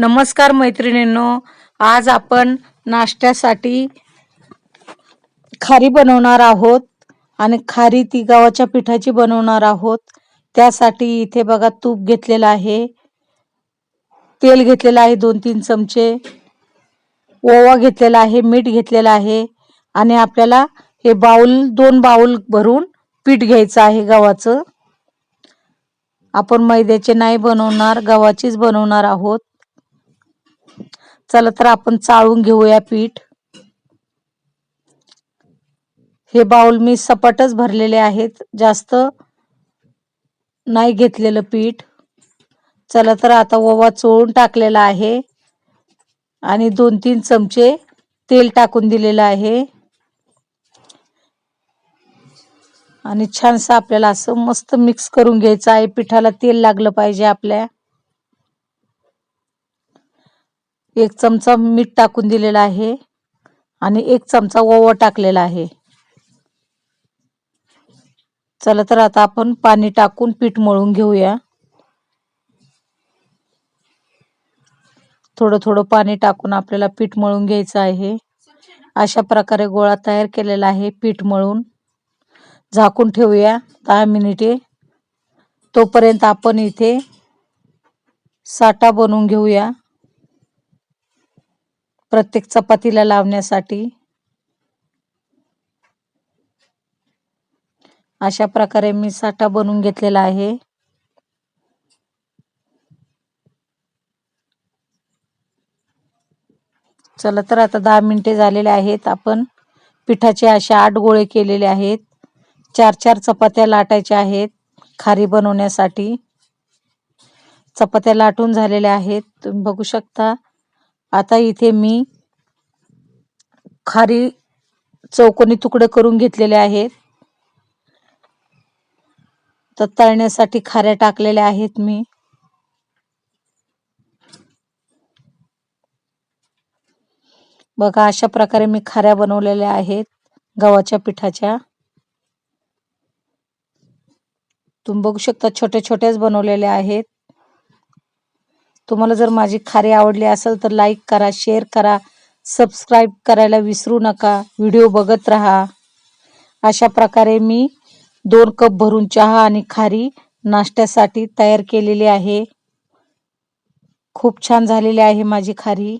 नमस्कार मैत्रिणींनो आज आपण नाश्त्यासाठी खारी बनवणार आहोत आणि खारी ती गव्हाच्या पिठाची बनवणार आहोत. त्यासाठी इथे बघा तूप घेतलेलं आहे तेल घेतलेलं आहे दोन तीन चमचे ओवा घेतलेला आहे मीठ घेतलेलं आहे आणि आपल्याला हे बाऊल दोन बाऊल भरून पीठ घ्यायचं आहे गव्हाचं. आपण मैद्याचे नाही बनवणार गव्हाचीच बनवणार आहोत. चला तर आपण चाळून घेऊया पीठ. हे बाउल मी सपाटच भरलेले आहेत. जास्त नाही घेतलेलं पीठ. चला तर आता ओवा चोळून टाकलेला आहे. आणि दोन तीन चमचे तेल टाकून दिलेलं आहे. आणि छानसं आपल्याला असं मस्त मिक्स करून घ्यायचं आहे. पिठाला तेल लागलं पाहिजे आपल्या. एक चमचा मीठ टाकून दिलेला आहे आणि एक चमचा ओवा टाकलेला आहे. चला तर आता आपण पाणी टाकून पीठ मळून घेऊया. थोडं थोडं पाणी टाकून आपल्याला पीठ मळून घ्यायचं आहे. अशा प्रकारे गोळा तयार केलेला आहे पीठ मळून. झाकून ठेवूया दहा मिनिटे. तोपर्यंत आपण इथे साठा बनवून घेऊया. प्रत्येक चपातीला लावण्यासाठी. अशा प्रकारे मी साठा बनवून घेतलेला आहे. चला तर आता दहा मिनिटे झालेले आहेत. आपण पिठाचे असे आठ गोळे केलेले आहेत. चार चार चपात्या लाटायच्या आहेत खारी बनवण्यासाठी. चपात्या लाटून झालेल्या आहेत. तुम्ही बघू शकता. आता इथे मी खारी चौकोनी तुकडे करून घेतलेले आहेत. तर तळण्यासाठी खाऱ्या टाकलेल्या आहेत मी. बघा अशा प्रकारे मी खाऱ्या बनवलेल्या आहेत गव्हाच्या पिठाच्या. तुम्ही बघू शकता छोट्या छोट्याच बनवलेल्या आहेत. तुम्हाला जर माझी खारी आवडली असेल तर लाईक करा शेअर करा सबस्क्राईब करायला विसरू नका. व्हिडिओ बघत राहा. अशा प्रकारे मी दोन कप भरून चहा आणि खारी नाश्त्यासाठी तयार केलेली आहे. खूप छान झालेली आहे माझी खारी.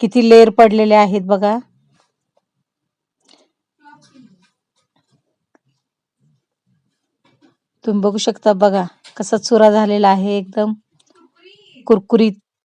किती लेअर पडलेले आहेत बघा. तुम्ही बघू शकता बघा कसा चुरा झालेला आहे एकदम. குர்குரி